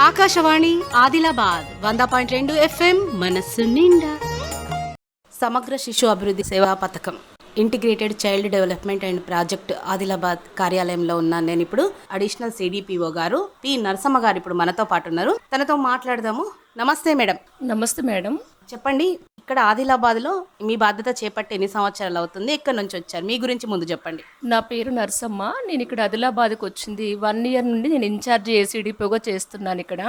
ఆకాశవాణి ఆదిలాబాద్ వంద పాయింట్ రెండు ఎఫ్ఎం మనస్సు నిండా. సమగ్ర శిశు అభివృద్ధి సేవా పథకం. Integrated child development and project Adilabad కార్యాలయంలో ఉన్నాను నేను ఇప్పుడు అడిషనల్ సిడిపిఓ గారు పి నరసమ్మ గారు ఇప్పుడు మనతో పాటు ఉన్నారు. తనతో మాట్లాడదాము. నమస్తే మేడం. నమస్తే మేడం. చెప్పండి. ఇక్కడ ఆదిలాబాద్లో మీ బాధ్యత చేపట్టి ఎన్ని సంవత్సరాలు అవుతుంది? ఎక్కడి నుంచి వచ్చారు? మీ గురించి ముందు చెప్పండి. నా పేరు నరసమ్మ. నేను ఇక్కడ ఆదిలాబాద్కి వచ్చింది. వన్ ఇయర్ నుండి నేను ఇన్ఛార్జ్ ఏసీడీపీగా చేస్తున్నాను ఇక్కడ.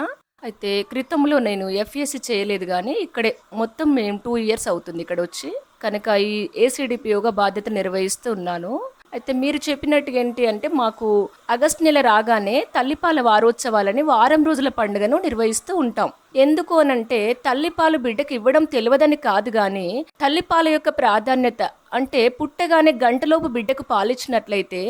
అయితే క్రితంలో నేను ఎఫ్ఎస్సి చేయలేదు కానీ ఇక్కడే మొత్తం మేము టూ ఇయర్స్ అవుతుంది ఇక్కడ వచ్చి. కనుక ఈ ఏసీడీపీఓగా బాధ్యత నిర్వహిస్తూ ఉన్నాను. అయితే మీరు చెప్పినట్టు ఏంటి అంటే మాకు ఆగస్ట్ నెల రాగానే తల్లిపాల వారోత్సవాలని వారం రోజుల పండుగను నిర్వహిస్తూ ఉంటాం. ఎందుకు అనంటే తల్లిపాలు బిడ్డకి ఇవ్వడం తెలియదని కాదు కానీ తల్లిపాల యొక్క ప్రాధాన్యత అంటే పుట్టగానే గంటలోపు బిడ్డకు పాలిచ్చినట్లయితే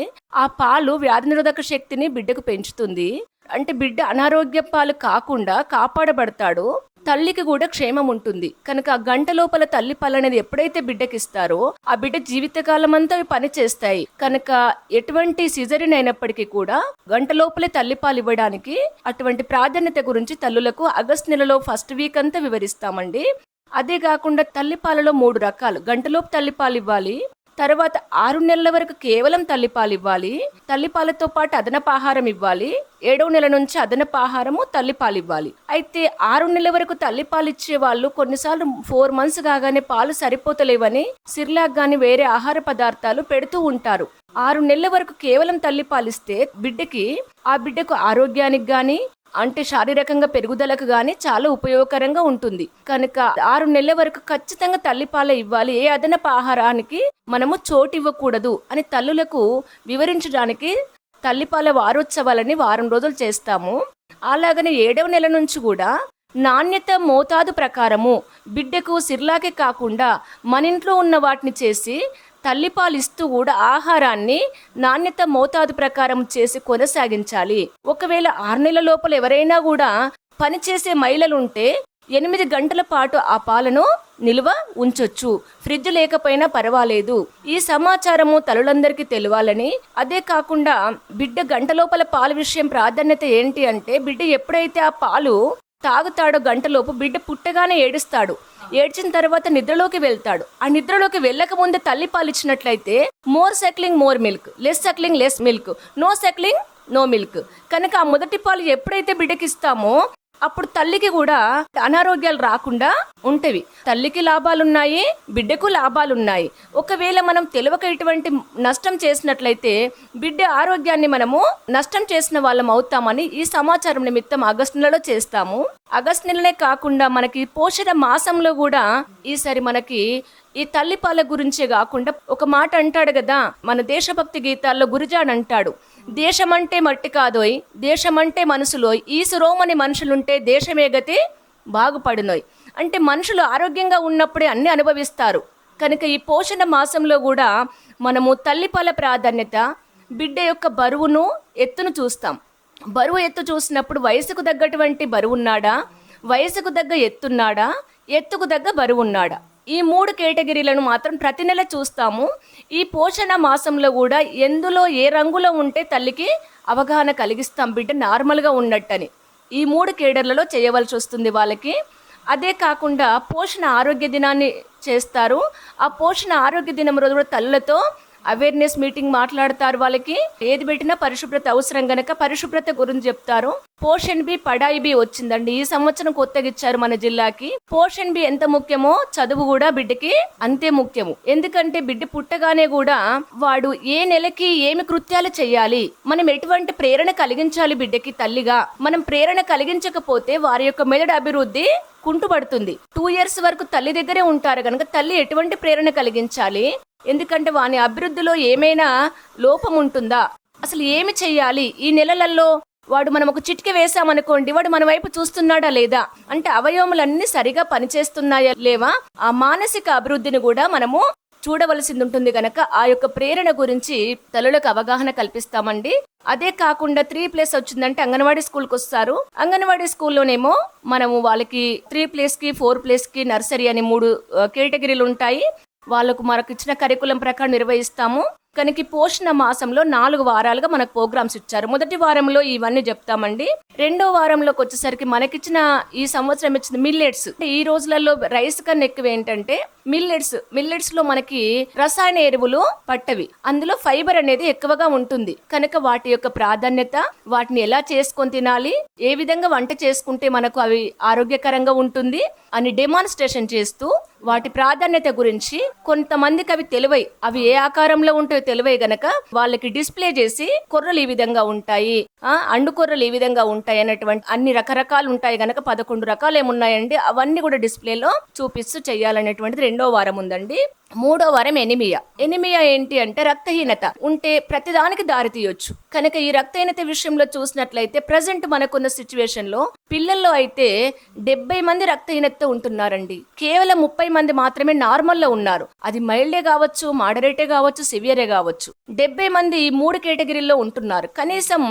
ఆ పాలు వ్యాధి నిరోధక శక్తిని బిడ్డకు పెంచుతుంది. అంటే బిడ్డ అనారోగ్య పాలు కాకుండా కాపాడబడతాడు. తల్లికి కూడా క్షేమం ఉంటుంది. కనుక ఆ గంట లోపల తల్లి పాలు ఎప్పుడైతే బిడ్డకిస్తారో ఆ బిడ్డ జీవితకాలం అంతా అవి పని చేస్తాయి. కనుక ఎటువంటి సిజరిన్ అయినప్పటికీ కూడా గంట లోపలే తల్లిపాలు ఇవ్వడానికి అటువంటి ప్రాధాన్యత గురించి తల్లులకు ఆగస్ట్ నెలలో ఫస్ట్ వీక్ అంతా వివరిస్తామండి. అదే కాకుండా తల్లిపాలలో మూడు రకాలు. గంటలోపు తల్లిపాలు ఇవ్వాలి తర్వాత ఆరు నెలల వరకు కేవలం తల్లిపాలు ఇవ్వాలి తల్లిపాలతో పాటు అదనపు ఆహారం ఇవ్వాలి ఏడవ నెల నుంచి అదనపు ఆహారము తల్లిపాలు ఇవ్వాలి అయితే ఆరు నెలల వరకు తల్లిపాలు ఇచ్చే వాళ్ళు కొన్నిసార్లు ఫోర్ మంత్స్ కాగానే పాలు సరిపోతలేవని సిర్లాక్ గాని వేరే ఆహార పదార్థాలు పెడుతూ ఉంటారు. ఆరు నెలల వరకు కేవలం తల్లిపాలు ఇస్తే బిడ్డకి ఆ బిడ్డకు ఆరోగ్యానికి గాని అంటే శారీరకంగా పెరుగుదలకు గాని చాలా ఉపయోగకరంగా ఉంటుంది. కనుక ఆరు నెలల వరకు ఖచ్చితంగా తల్లిపాల ఇవ్వాలి. ఏ అదనపు ఆహారానికి మనము చోటు ఇవ్వకూడదు అని తల్లులకు వివరించడానికి తల్లిపాల వారోత్సవాలని వారం రోజులు చేస్తాము. అలాగనే ఏడవ నెల నుంచి కూడా నాణ్యత మోతాదు ప్రకారము బిడ్డకు సిర్లాకే కాకుండా మన ఇంట్లో ఉన్న వాటిని చేసి తల్లిపాలు ఇస్తూ కూడా ఆహారాన్ని నాణ్యత మోతాదు ప్రకారం చేసి కొనసాగించాలి. ఒకవేళ ఆరు నెలల లోపల ఎవరైనా కూడా పనిచేసే మహిళలు ఉంటే ఎనిమిది గంటల పాటు ఆ పాలను నిల్వ ఉంచొచ్చు. ఫ్రిడ్జ్ లేకపోయినా పర్వాలేదు. ఈ సమాచారము తల్లులందరికీ తెలియాలని అదే కాకుండా బిడ్డ గంట లోపల పాల విషయం ప్రాధాన్యత ఏంటి అంటే బిడ్డ ఎప్పుడైతే ఆ పాలు తాగుతాడో గంటలోపు బిడ్డ పుట్టగానే ఏడుస్తాడు. ఏడ్చిన తర్వాత నిద్రలోకి వెళ్తాడు. ఆ నిద్రలోకి వెళ్ళక ముందే తల్లి పాలు ఇచ్చినట్లయితే more suckling more milk less suckling less milk no suckling no milk కనుక ఆ మొదటి పాలు ఎప్పుడైతే బిడ్డకి ఇస్తామో అప్పుడు తల్లికి కూడా అనారోగ్యాలు రాకుండా ఉంటవి. తల్లికి లాభాలున్నాయి బిడ్డకు లాభాలున్నాయి. ఒకవేళ మనం తెలియక ఇటువంటి నష్టం చేసినట్లయితే బిడ్డ ఆరోగ్యాన్ని మనము నష్టం చేసిన వాళ్ళం అవుతామని ఈ సమాచారం నిమిత్తం ఆగస్టు నెలలో చేస్తాము. ఆగస్టు నెలనే కాకుండా మనకి పోషణ మాసంలో కూడా ఈసారి మనకి ఈ తల్లిపాల గురించే కాకుండా ఒక మాట అంటాడు కదా మన దేశభక్తి గీతాల్లో గురుజాన్ అంటాడు దేశమంటే మట్టి కాదోయ్ దేశమంటే మనసులోయ్ ఈసురోమని మనుషులుంటే దేశమే గతి బాగుపడినోయ్. అంటే మనుషులు ఆరోగ్యంగా ఉన్నప్పుడే అన్ని అనుభవిస్తారు. కనుక ఈ పోషణ మాసంలో కూడా మనము తల్లిపాల ప్రాధాన్యత బిడ్డ యొక్క బరువును ఎత్తును చూస్తాం. బరువు ఎత్తు చూసినప్పుడు వయసుకు తగ్గటువంటి బరువున్నాడా వయసుకు తగ్గ ఎత్తున్నాడా ఎత్తుకు తగ్గ బరువున్నాడా? ఈ మూడు కేటగిరీలను మాత్రం ప్రతి నెల చూస్తాము. ఈ పోషణ మాసంలో కూడా ఎందులో ఏ రంగులో ఉంటే తల్లికి అవగాహన కలిగిస్తాం బిడ్డ నార్మల్గా ఉన్నట్టని. ఈ మూడు కేడర్లలో చేయవలసి వస్తుంది వాళ్ళకి. అదే కాకుండా పోషణ ఆరోగ్య దినాన్ని చేస్తారు. ఆ పోషణ ఆరోగ్య దినం రోజు కూడా తల్లులతో అవేర్నెస్ మీటింగ్ మాట్లాడతారు వాళ్ళకి. ఏది పెట్టినా పరిశుభ్రత అవసరం గనక పరిశుభ్రత గురించి చెప్తారు. పోషన్ బి పడాయి బి వచ్చిందండి. ఈ సంవత్సరం కొత్తగా ఇచ్చారు మన జిల్లాకి. పోషన్ బి ఎంత ముఖ్యమో చదువు కూడా బిడ్డకి అంతే ముఖ్యము. ఎందుకంటే బిడ్డ పుట్టగానే కూడా వాడు ఏ నెలకి ఏమి కృత్యాలు చేయాలి? మనం ఎటువంటి ప్రేరణ కలిగించాలి బిడ్డకి తల్లిగా? మనం ప్రేరణ కలిగించకపోతే వారి యొక్క మెదడు అభివృద్ధి కుంటుపడుతుంది. టూ ఇయర్స్ వరకు తల్లి దగ్గరే ఉంటారు కనుక తల్లి ఎటువంటి ప్రేరణ కలిగించాలి? ఎందుకంటే వాని అభివృద్ధిలో ఏమైనా లోపం ఉంటుందా? అసలు ఏమి చేయాలి ఈ నెలలలో వాడు మనం ఒక చిటిక వేసామనుకోండి వాడు మన వైపు చూస్తున్నాడా లేదా? అంటే అవయవములన్నీ సరిగా పనిచేస్తున్నాయా లేవా? ఆ మానసిక అభివృద్ధిని కూడా మనము చూడవలసింది ఉంటుంది గనక ఆ యొక్క ప్రేరణ గురించి తల్లులకు అవగాహన కల్పిస్తామండి. అదే కాకుండా త్రీ ప్లేస్ వచ్చిందంటే అంగన్వాడీ స్కూల్కి వస్తారు అంగన్వాడీ స్కూల్లోనేమో మనము వాళ్ళకి త్రీ ప్లేస్కి ఫోర్ ప్లేస్కి నర్సరీ అని మూడు కేటగిరీలు ఉంటాయి వాళ్ళకు మనకు ఇచ్చిన కరికులం ప్రకారం నిర్వహిస్తాము. కనుక పోషణ మాసంలో నాలుగు వారాలుగా మనకు ప్రోగ్రామ్స్ ఇచ్చారు. మొదటి వారంలో ఇవన్నీ చెప్తామండి. రెండో వారంలోకి వచ్చేసరికి మనకిచ్చిన ఈ సంవత్సరం ఇచ్చిన మిల్లెట్స్ ఈ రోజులలో రైస్ కన్నా ఎక్కువ ఏంటంటే మిల్లెట్స్ మిల్లెట్స్లో మనకి రసాయన ఎరువులు పట్టవి. అందులో ఫైబర్ అనేది ఎక్కువగా ఉంటుంది. కనుక వాటి యొక్క ప్రాధాన్యత వాటిని ఎలా చేసుకొని తినాలి ఏ విధంగా వంట చేసుకుంటే మనకు అవి ఆరోగ్యకరంగా ఉంటుంది అని డెమాన్స్ట్రేషన్ చేస్తూ వాటి ప్రాధాన్యత గురించి కొంతమందికి అవి తెలివై అవి ఏ ఆకారంలో ఉంటాయో తెలివై గనక వాళ్ళకి డిస్ప్లే చేసి కొర్రలు ఈ విధంగా ఉంటాయి. ఆ అండు కొర్రలు ఈ విధంగా ఉంటాయి అనేటువంటి అన్ని రకరకాలు ఉంటాయి గనక పదకొండు రకాలు ఏమున్నాయండి అవన్నీ కూడా డిస్ప్లేలో చూపిస్తూ చేయాలనేటువంటిది రెండో వారం ఉందండి. మూడో వారం ఎనిమియా. ఎనిమియా ఏంటి అంటే రక్తహీనత. ఉంటే ప్రతిదానికి దారి తీయొచ్చు. కనుక ఈ రక్తహీనత విషయంలో చూసినట్లయితే ప్రజెంట్ మనకున్న సిచ్యువేషన్లో పిల్లల్లో అయితే డెబ్బై మంది రక్తహీనతతో ఉంటున్నారండి. కేవలం ముప్పై మంది మాత్రమే నార్మల్లో ఉన్నారు. అది మైల్డే కావచ్చు మాడరేటే కావచ్చు సివియరే కావచ్చు డెబ్బై మంది మూడు కేటగిరీల్లో ఉంటున్నారు. కనీసం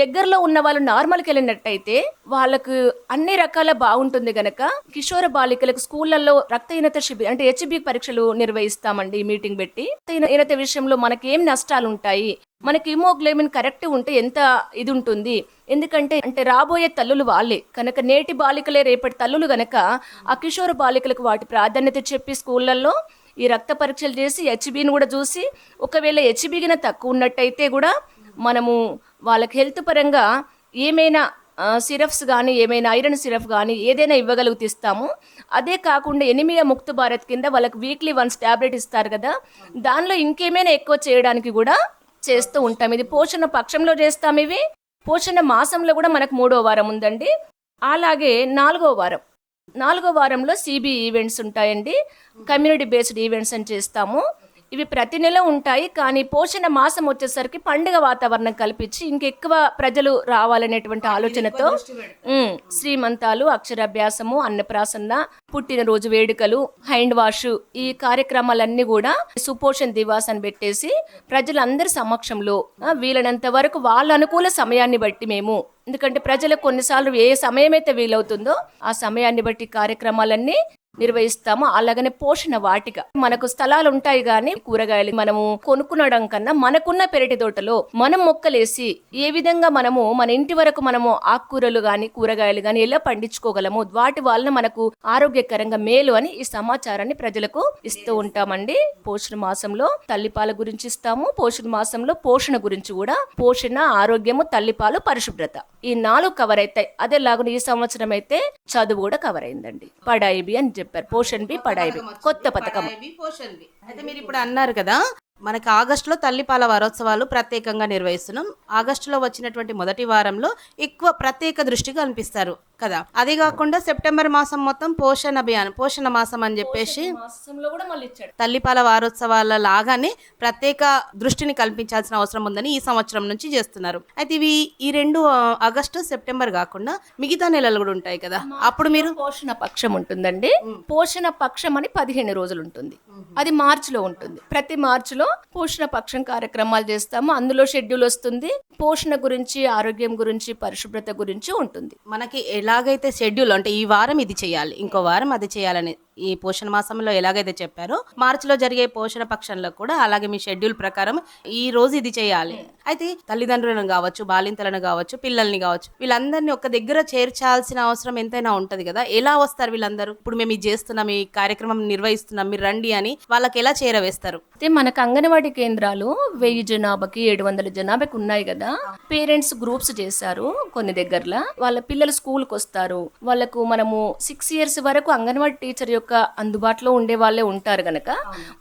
దగ్గరలో ఉన్న వాళ్ళు నార్మల్కి వెళ్ళినట్టయితే వాళ్ళకు అన్ని రకాల బాగుంటుంది గనక కిషోర బాలికలకు స్కూళ్ళలో రక్తహీనత శిబిరం అంటే హెచ్బి పరీక్షలు నిర్వహిస్తామండి ఈ మీటింగ్ పెట్టి. రక్తహీనత విషయంలో మనకి ఏం నష్టాలు ఉంటాయి మనకి హిమోగ్లోబిన్ కరెక్ట్ ఉంటే ఎంత ఇది ఉంటుంది ఎందుకంటే అంటే రాబోయే తల్లులు వాళ్ళే. కనుక నేటి బాలికలే రేపటి తల్లులు గనక ఆ కిషోర బాలికలకు వాటి ప్రాధాన్యత చెప్పి స్కూళ్ళల్లో ఈ రక్త పరీక్షలు చేసి హెచ్బిని కూడా చూసి ఒకవేళ హెచ్బి గిన తక్కువ ఉన్నట్టయితే కూడా మనము వాళ్ళకి హెల్త్ పరంగా ఏమైనా సిరప్స్ కానీ ఏమైనా ఐరన్ సిరప్ కానీ ఏదైనా ఇవ్వగలుగుతిస్తాము అదే కాకుండా ఎనిమియా ముక్త భారత్ కింద వాళ్ళకి వీక్లీ వన్స్ ట్యాబ్లెట్ ఇస్తారు కదా దానిలో ఇంకేమైనా ఎక్కువ చేయడానికి కూడా చేస్తూ ఉంటాం. ఇది పోషణ పక్షంలో చేస్తాం ఇవి. పోషణ మాసంలో కూడా మనకు మూడో వారం ఉందండి. అలాగే నాలుగో వారం. నాలుగో వారంలో సిబి ఈవెంట్స్ ఉంటాయండి. కమ్యూనిటీ బేస్డ్ ఈవెంట్స్ అని చేస్తాము. ఇవి ప్రతి నెల ఉంటాయి. కానీ పోషణ మాసం వచ్చేసరికి పండుగ వాతావరణం కల్పించి ఇంకెక్కువ ప్రజలు రావాలనేటువంటి ఆలోచనతో శ్రీమంతాలు అక్షరాభ్యాసము అన్నప్రాసన్న పుట్టినరోజు వేడుకలు హ్యాండ్ వాష్ ఈ కార్యక్రమాలన్నీ కూడా సుపోషణ్ దివాస్ అని పెట్టేసి ప్రజలందరి సమక్షంలో వీలైనంత వరకు వాళ్ళ అనుకూల సమయాన్ని బట్టి మేము ఎందుకంటే ప్రజలకు కొన్నిసార్లు ఏ సమయం అయితే వీలవుతుందో ఆ సమయాన్ని బట్టి కార్యక్రమాలన్నీ నిర్వహిస్తాము. అలాగనే పోషణ వాటిక. మనకు స్థలాలు ఉంటాయి కానీ కూరగాయలు మనము కొనుక్కునడం కన్నా మనకున్న పెరటి తోటలో మనం మొక్కలేసి ఏ విధంగా మనము మన ఇంటి వరకు మనము ఆకుకూరలు గాని కూరగాయలు గాని ఎలా పండించుకోగలము వాటి వలన మనకు ఆరోగ్యకరంగా మేలు అని ఈ సమాచారాన్ని ప్రజలకు ఇస్తూ ఉంటామండి. పోషణ మాసంలో తల్లిపాల గురించి ఇస్తాము. పోషణ మాసంలో పోషణ గురించి కూడా పోషణ ఆరోగ్యము తల్లిపాలు పరిశుభ్రత. ఈ నాలుగు కవర్ అవుతాయి అదేలాగా ఈ సంవత్సరం అయితే చదువు కూడా కవర్ అయిందండి. పడాయి బి అని చెప్పారు. పోషణ్ బి పడాయి బి. కొత్త పథకం. బి. అయితే మీరు ఇప్పుడు అన్నారు కదా మనకి ఆగస్టులో తల్లిపాల వారోత్సవాలు ప్రత్యేకంగా నిర్వహిస్తున్నాం. ఆగస్టులో వచ్చినటువంటి మొదటి వారంలో ఎక్కువ ప్రత్యేక దృష్టి కనిపిస్తారు కదా. అదే కాకుండా సెప్టెంబర్ మాసం మొత్తం పోషణ అభియాన్ పోషణ మాసం అని చెప్పేసి తల్లిపాల వారోత్సవాల లాగానే ప్రత్యేక దృష్టిని కల్పించాల్సిన అవసరం ఉందని ఈ సంవత్సరం నుంచి చేస్తున్నారు. అయితే ఇవి ఈ రెండు ఆగస్టు సెప్టెంబర్ కాకుండా మిగతా నెలలు కూడా ఉంటాయి కదా. అప్పుడు మీరు పోషణ పక్షం ఉంటుందండి. పోషణ పక్షం అని పదిహేను రోజులు ఉంటుంది. అది మార్చిలో ఉంటుంది. ప్రతి మార్చిలో పోషణ పక్షం కార్యక్రమాలు చేస్తాము. అందులో షెడ్యూల్ వస్తుంది. పోషణ గురించి ఆరోగ్యం గురించి పరిశుభ్రత గురించి ఉంటుంది. మనకి ఎలాగైతే షెడ్యూల్ అంటే ఈ వారం ఇది చేయాలి ఇంకో వారం అది చేయాలని ఈ పోషణ మాసంలో ఎలాగైతే చెప్పారో మార్చిలో జరిగే పోషణ పక్షంలో కూడా అలాగే మీ షెడ్యూల్ ప్రకారం ఈ రోజు ఇది చేయాలి. అయితే తల్లిదండ్రులను కావచ్చు బాలింతలను కావచ్చు పిల్లల్ని కావచ్చు వీళ్ళందరినీ ఒక దగ్గర చేర్చాల్సిన అవసరం ఎంతైనా ఉంటది కదా? ఎలా వస్తారు వీళ్ళందరూ? ఇప్పుడు మేము ఇది చేస్తున్నాం ఈ కార్యక్రమం నిర్వహిస్తున్నాం మీరు రండి అని వాళ్ళకి ఎలా చేరవేస్తారు? అయితే మనకు అంగన్వాడీ కేంద్రాలు వెయ్యి జనాభాకి ఏడు వందల జనాభాకి ఉన్నాయి కదా? పేరెంట్స్ గ్రూప్స్ చేశారు కొన్ని దగ్గరలో. వాళ్ళ పిల్లలు స్కూల్కి వస్తారు. వాళ్ళకు మనము సిక్స్ ఇయర్స్ వరకు అంగన్వాడీ టీచర్ యొక్క అందుబాటులో ఉండే వాళ్ళే ఉంటారు గనక.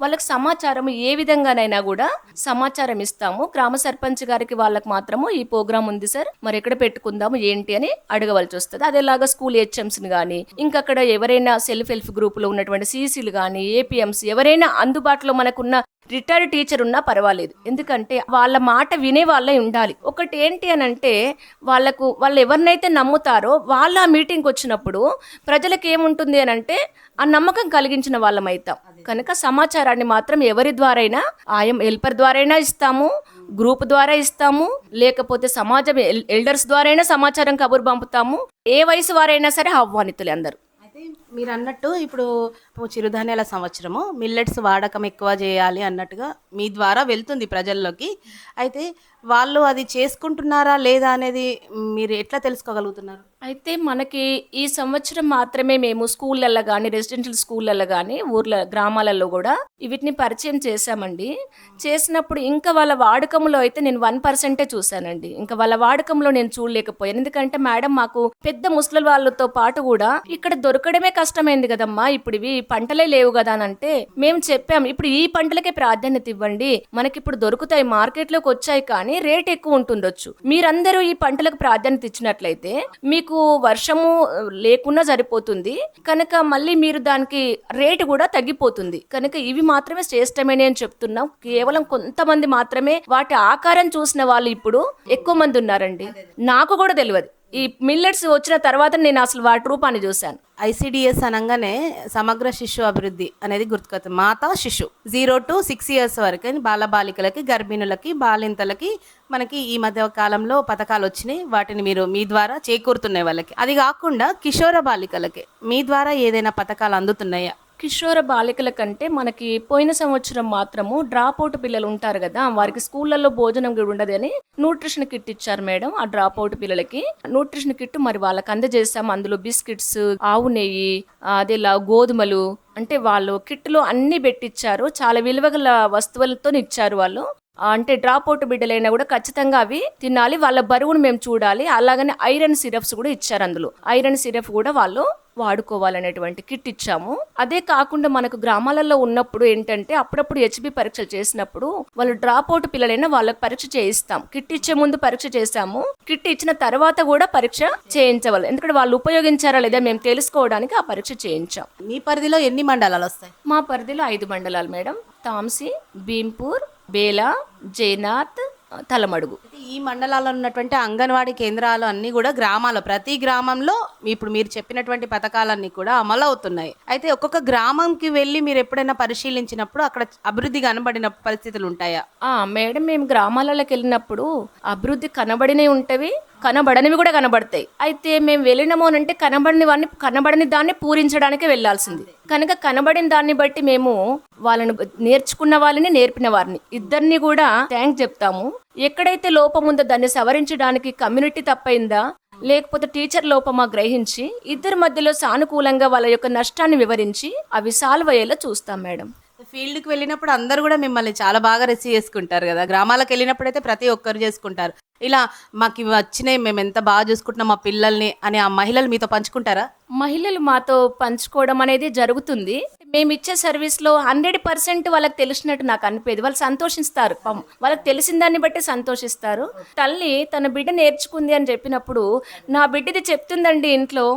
వాళ్ళకి సమాచారం ఏ విధంగానైనా కూడా సమాచారం ఇస్తాము. గ్రామ సర్పంచ్ గారికి వాళ్ళకి మాత్రము ఈ ప్రోగ్రామ్ ఉంది సార్. మరి ఎక్కడ పెట్టుకుందాము ఏంటి అని అడగవలసి వస్తుంది. అదేలాగా స్కూల్ హెచ్ఎంసీని కానీ ఇంకా అక్కడ ఎవరైనా సెల్ఫ్ హెల్ప్ గ్రూప్లో ఉన్నటువంటి సీసీలు కానీ ఏపీఎంసీ ఎవరైనా అందుబాటులో మనకున్న రిటైర్డ్ టీచర్ ఉన్నా పర్వాలేదు. ఎందుకంటే వాళ్ళ మాట వినే వాళ్ళే ఉండాలి. ఒకటి ఏంటి అని అంటే వాళ్ళకు వాళ్ళు ఎవరినైతే నమ్ముతారో వాళ్ళ ఆ మీటింగ్కి వచ్చినప్పుడు ప్రజలకు ఏముంటుంది అని అంటే ఆ నమ్మకం కలిగించిన వాళ్ళం అవుతాం కనుక సమాచారాన్ని మాత్రం ఎవరి ద్వారైనా ఆయం హెల్పర్ ద్వారైనా ఇస్తాము గ్రూప్ ద్వారా ఇస్తాము లేకపోతే సమాజం ఎల్- ఎల్డర్స్ ద్వారైనా సమాచారం కబురు పంపుతాము. ఏ వయసు వారైనా సరే ఆహ్వానితులే అందరూ. మీరు అన్నట్టు ఇప్పుడు చిరుధాన్యాల సంవత్సరము మిల్లెట్స్ వాడకం ఎక్కువ చేయాలి అన్నట్టుగా మీ ద్వారా వెళ్తుంది ప్రజల్లోకి. అయితే వాళ్ళు అది చేసుకుంటున్నారా లేదా అనేది మీరు ఎట్లా తెలుసుకోగలుగుతున్నారు? అయితే మనకి ఈ సంవత్సరం మాత్రమే మేము స్కూళ్ళల్లో కానీ రెసిడెన్షియల్ స్కూళ్ళల్లో కానీ ఊర్ల గ్రామాలలో కూడా వీటిని పరిచయం చేశామండి. చేసినప్పుడు ఇంకా వాళ్ళ వాడకంలో అయితే నేను వన్ పర్సెంటే చూశానండి. ఇంకా వాళ్ళ వాడకంలో నేను చూడలేకపోయాను. ఎందుకంటే మేడం మాకు పెద్ద ముసలి వాళ్ళతో పాటు కూడా ఇక్కడ దొరకడమే కష్టమైంది కదమ్మా ఇప్పుడు ఇవి పంటలే లేవు కదా అని అంటే మేము చెప్పాం ఇప్పుడు ఈ పంటలకే ప్రాధాన్యత ఇవ్వండి. మనకి ఇప్పుడు దొరుకుతాయి మార్కెట్లోకి వచ్చాయి కానీ రేట్ ఎక్కువ ఉంటుండొచ్చు. మీరందరూ ఈ పంటలకు ప్రాధాన్యత ఇచ్చినట్లయితే మీకు వర్షము లేకుండా లేకున్నా సరిపోతుంది. కనుక మళ్ళీ మీరు దానికి రేటు కూడా తగ్గిపోతుంది. కనుక ఇవి మాత్రమే శ్రేష్టమైన అని చెప్తున్నాం. కేవలం కొంతమంది మాత్రమే వాటి ఆకారం చూసిన వాళ్ళు ఇప్పుడు ఎక్కువ మంది ఉన్నారండి. నాకు కూడా తెలియదు. ఈ మిల్లెట్స్ వచ్చిన తర్వాత నేను అసలు వాటి రూపాన్ని చూశాను. ఐసిడిఎస్ అనగానే సమగ్ర శిశు అభివృద్ధి అనేది గుర్తుకొస్తుంది. మాత శిశు జీరో టు సిక్స్ ఇయర్స్ వరకు బాలబాలికలకి గర్భిణులకి బాలింతలకి మనకి ఈ మధ్య కాలంలో పథకాలు వచ్చినాయి. వాటిని మీరు మీ ద్వారా చేకూరుతున్నాయి వాళ్ళకి. అది కాకుండా కిషోర బాలికలకి మీ ద్వారా ఏదైనా పథకాలు అందుతున్నాయా? కిషోర బాలికల కంటే మనకి పోయిన సంవత్సరం మాత్రము డ్రాప్ అవుట్ పిల్లలు ఉంటారు కదా వారికి స్కూళ్ళల్లో భోజనం కూడా ఉండదు అని న్యూట్రిషన్ కిట్ ఇచ్చారు మేడం ఆ డ్రాప్ అవుట్ పిల్లలకి. న్యూట్రిషన్ కిట్ మరి వాళ్ళకి అందజేసాం. అందులో బిస్కెట్స్ ఆవు నెయ్యి అదేలా గోధుమలు అంటే వాళ్ళు కిట్లో అన్ని పెట్టిచ్చారు. చాలా విలువగల వస్తువులతో ఇచ్చారు వాళ్ళు. అంటే డ్రాప్ అవుట్ బిడ్డలైనా కూడా ఖచ్చితంగా అవి తినాలి. వాళ్ళ బరువును మేము చూడాలి. అలాగనే ఐరన్ సిరప్స్ కూడా ఇచ్చారు అందులో. ఐరన్ సిరప్ కూడా వాళ్ళు వాడుకోవాలనేటువంటి కిట్ ఇచ్చాము. అదే కాకుండా మనకు గ్రామాలలో ఉన్నప్పుడు ఏంటంటే అప్పుడప్పుడు హెచ్బి పరీక్షలు చేసినప్పుడు వాళ్ళు డ్రాప్ అవుట్ పిల్లలైనా వాళ్ళకి పరీక్ష చేయిస్తాం. కిట్ ఇచ్చే ముందు పరీక్ష చేస్తాము కిట్ ఇచ్చిన తర్వాత కూడా పరీక్ష చేయించవాలి. ఎందుకంటే వాళ్ళు ఉపయోగించారా లేదా మేము తెలుసుకోవడానికి ఆ పరీక్ష చేయించాం. మీ పరిధిలో ఎన్ని మండలాలు వస్తాయి? మా పరిధిలో ఐదు మండలాలు మేడం. తాంసి భీంపూర్ బేలా జైనాథ్ తలమడుగు. ఈ మండలాల్లో ఉన్నటువంటి అంగన్వాడీ కేంద్రాలు అన్నీ కూడా గ్రామాలు ప్రతి గ్రామంలో ఇప్పుడు మీరు చెప్పినటువంటి పథకాలన్నీ కూడా అమలు అవుతున్నాయి. అయితే ఒక్కొక్క గ్రామంకి వెళ్ళి మీరు ఎప్పుడైనా పరిశీలించినప్పుడు అక్కడ అభివృద్ధి కనబడిన పరిస్థితులు ఉంటాయా? మేడం మేము గ్రామాలలోకి వెళ్ళినప్పుడు అభివృద్ధి కనబడినవి ఉంటవి కనబడనివి కూడా కనబడతాయి. అయితే మేము వెళ్ళినాము అంటే కనబడిన వాడిని కనబడని దాన్ని పూరించడానికే వెళ్ళాల్సింది. కనుక కనబడిన దాన్ని బట్టి మేము వాళ్ళని నేర్చుకున్న వాళ్ళని నేర్పిన వారిని. ఇద్దరిని కూడా థ్యాంక్స్ చెప్తాము. ఎక్కడైతే లోపం ఉందో దాన్ని సవరించడానికి కమ్యూనిటీ తప్పైందా? లేకపోతే టీచర్ లోపమా గ్రహించి ఇద్దరి మధ్యలో సానుకూలంగా వాళ్ళ యొక్క నష్టాన్ని వివరించి అవి సాల్వ్ అయ్యేలా చూస్తాం మేడం. ఫీల్డ్కి వెళ్ళినప్పుడు అందరూ కూడా మిమ్మల్ని చాలా బాగా రిసీవ్ చేసుకుంటారు కదా. గ్రామాలకు వెళ్ళినప్పుడు అయితే ప్రతి ఒక్కరు చేసుకుంటారు. ఇలా మాకు ఇవి వచ్చినాయి మేము ఎంత బాగా చూసుకుంటున్నాం మా పిల్లల్ని అని ఆ మహిళలు మీతో పంచుకుంటారా? మహిళలు మాతో పంచుకోవడం అనేది జరుగుతుంది. మేము ఇచ్చే సర్వీస్లో హండ్రెడ్ పర్సెంట్ వాళ్ళకి తెలిసినట్టు నాకు అనిపేది. వాళ్ళు సంతోషిస్తారు. పాపం. వాళ్ళకి తెలిసిన దాన్ని బట్టి సంతోషిస్తారు. తల్లి తన బిడ్డ నేర్చుకుంది అని చెప్పినప్పుడు నా బిడ్డది చెప్తుందండి ఇంట్లో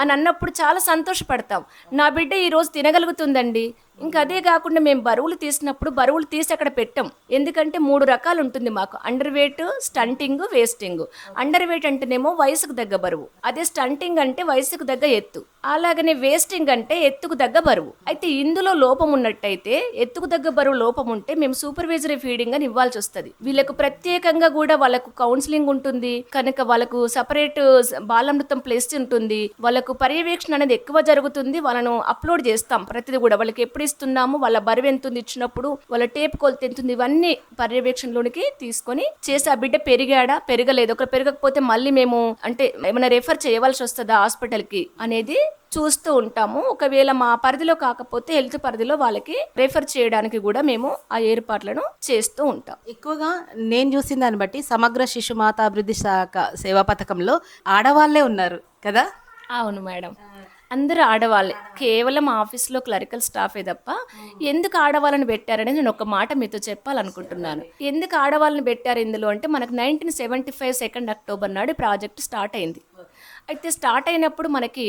అని అన్నప్పుడు చాలా సంతోషపడతాం. నా బిడ్డ ఈరోజు తినగలుగుతుందండి. ఇంకా అదే కాకుండా మేము బరువులు తీసినప్పుడు బరువులు తీసి అక్కడ పెట్టాం. ఎందుకంటే మూడు రకాలు ఉంటుంది మాకు. Under weight stunting wasting under weight అంటేనేమో వయసుకు తగ్గ బరువు. అదే స్టంటింగ్ అంటే వయసుకు తగ్గ ఎత్తు. అలాగనే వేస్టింగ్ అంటే ఎత్తుకు తగ్గ బరువు. అయితే ఇందులో లోపం ఉన్నట్టయితే ఎత్తుకు తగ్గ బరువు లోపం ఉంటే మేము సూపర్వైజరీ ఫీడింగ్ అని ఇవ్వాల్సి వస్తుంది. వీళ్ళకు ప్రత్యేకంగా కూడా వాళ్ళకు కౌన్సిలింగ్ ఉంటుంది. కనుక వాళ్ళకు సపరేట్ బాలామృతం ప్లేస్ ఉంటుంది. వాళ్ళకు పర్యవేక్షణ అనేది ఎక్కువ జరుగుతుంది. వాళ్ళను అప్లోడ్ చేస్తాం. ప్రతిదీ కూడా వాళ్ళకి ఎప్పుడు ఇస్తున్నాము వాళ్ళ బరువు ఎంత ఉంది ఇచ్చినప్పుడు వాళ్ళ టేప్ కొలత ఎంత ఉంది ఇవన్నీ పర్యవేక్షణలోనికి తీసుకొని చేసి ఆ బిడ్డ పెరిగాడా పెరగలేదు. ఒకరు పెరగకపోతే మళ్ళీ మేము అంటే ఏమైనా రెఫర్ చేయవలసి వస్తుందా హాస్పిటల్కి అనేది చూస్తూ ఉంటాము. ఒకవేళ మా పరిధిలో కాకపోతే హెల్త్ పరిధిలో వాళ్ళకి రెఫర్ చేయడానికి కూడా మేము ఆ ఏర్పాట్లను చేస్తూ ఉంటాం. ఎక్కువగా నేను చూసిన దాన్ని బట్టి సమగ్ర శిశు మాతా అభివృద్ధి శాఖ సేవా పథకంలో ఆడవాళ్ళే ఉన్నారు కదా? అవును మేడం. అందరూ ఆడవాళ్ళే. కేవలం ఆఫీస్లో క్లరికల్ స్టాఫే తప్ప ఎందుకు ఆడవాళ్ళని పెట్టారని నేను ఒక మాట మీతో చెప్పాలనుకుంటున్నాను. ఎందుకు ఆడవాళ్ళని పెట్టారు ఇందులో అంటే మనకు nineteen seventy five second October నాడు ప్రాజెక్ట్ స్టార్ట్ అయింది. అయితే స్టార్ట్ అయినప్పుడు మనకి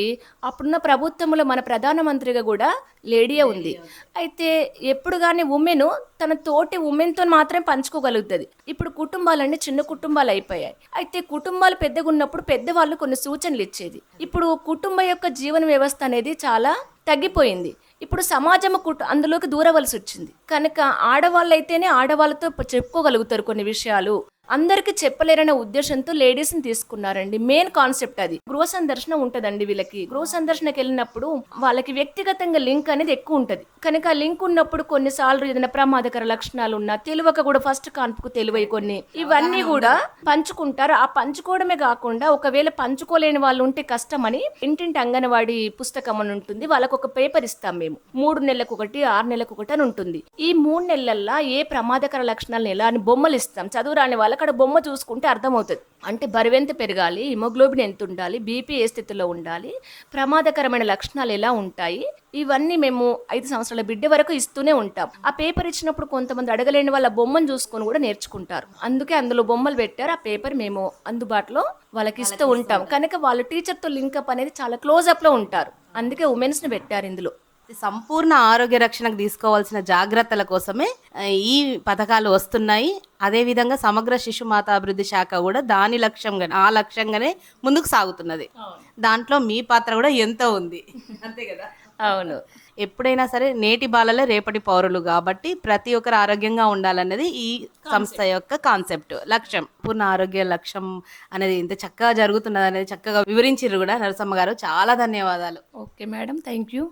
అప్పుడున్న ప్రభుత్వంలో మన ప్రధానమంత్రిగా కూడా లేడీయే ఉంది. అయితే ఎప్పుడు కానీ ఉమెన్ తన తోటి ఉమెన్తో మాత్రమే పంచుకోగలుగుతుంది. ఇప్పుడు కుటుంబాలన్నీ చిన్న కుటుంబాలు అయిపోయాయి. అయితే కుటుంబాలు పెద్దగా ఉన్నప్పుడు పెద్దవాళ్ళు కొన్ని సూచనలు ఇచ్చేది. ఇప్పుడు కుటుంబం యొక్క జీవన వ్యవస్థ అనేది చాలా తగ్గిపోయింది. ఇప్పుడు సమాజం కుట అందులోకి దూరవలసి వచ్చింది. కనుక ఆడవాళ్ళు అయితేనే ఆడవాళ్ళతో చెప్పుకోగలుగుతారు కొన్ని విషయాలు. అందరికీ చెప్పలేరనే ఉద్దేశంతో లేడీస్ని తీసుకున్నారండి. మెయిన్ కాన్సెప్ట్ అది. గృహ సందర్శన ఉంటదండి వీళ్ళకి. గృహ సందర్శనకి వెళ్ళినప్పుడు వాళ్ళకి వ్యక్తిగతంగా లింక్ అనేది ఎక్కువ ఉంటది. కనుక ఆ లింక్ ఉన్నప్పుడు కొన్నిసార్లు ఏదైనా ప్రమాదకర లక్షణాలు ఉన్నా తెలియక కూడా ఫస్ట్ కాన్పుకు తెలివై కొన్ని ఇవన్నీ కూడా పంచుకుంటారు. ఆ పంచుకోవడమే కాకుండా ఒకవేళ పంచుకోలేని వాళ్ళు ఉంటే కష్టమని ఇంటింటి అంగన్వాడి పుస్తకం అని ఉంటుంది. వాళ్ళకు ఒక పేపర్ ఇస్తాం మేము. మూడు నెలలకు ఒకటి ఆరు నెలలకు ఒకటి అని ఉంటుంది. ఈ మూడు నెలల్లో ఏ ప్రమాదకర లక్షణాలను ఎలా అని బొమ్మలు ఇస్తాం. చదువు రాని వాళ్ళు అక్కడ బొమ్మ చూసుకుంటే అర్థమవుతుంది. అంటే బరువెంత పెరగాలి హిమోగ్లోబిన్ ఎంత ఉండాలి బీపీ ఏ స్థితిలో ఉండాలి ప్రమాదకరమైన లక్షణాలు ఎలా ఉంటాయి ఇవన్నీ మేము ఐదు సంవత్సరాల బిడ్డ వరకు ఇస్తూనే ఉంటాం. ఆ పేపర్ ఇచ్చినప్పుడు కొంతమంది అడగలేని వాళ్ళ బొమ్మను చూసుకొని కూడా నేర్చుకుంటారు. అందుకే అందులో బొమ్మలు పెట్టారు ఆ పేపర్ మేము అందుబాటులో వాళ్ళకి ఇస్తూ ఉంటాం. కనుక వాళ్ళు టీచర్తో లింకప్ అనేది చాలా క్లోజ్ ఉంటారు. అందుకే ఉమెన్స్ని పెట్టారు ఇందులో. సంపూర్ణ ఆరోగ్య రక్షణకు తీసుకోవాల్సిన జాగ్రత్తల కోసమే ఈ పథకాలు వస్తున్నాయి. అదేవిధంగా సమగ్ర శిశు మాతాభివృద్ధి శాఖ కూడా దాని లక్ష్యంగా ఆ లక్ష్యంగానే ముందుకు సాగుతున్నది. దాంట్లో మీ పాత్ర కూడా ఎంతో ఉంది. అంతే కదా? అవును. ఎప్పుడైనా సరే నేటి బాలలే రేపటి పౌరులు కాబట్టి ప్రతి ఒక్కరు ఆరోగ్యంగా ఉండాలన్నది ఈ సంస్థ యొక్క కాన్సెప్ట్. లక్ష్యం. పూర్ణ ఆరోగ్య లక్ష్యం అనేది ఇంత చక్కగా జరుగుతున్నది అనేది చక్కగా వివరించారు కూడా నరసమ్మ గారు. చాలా ధన్యవాదాలు. Okay madam. Thank you.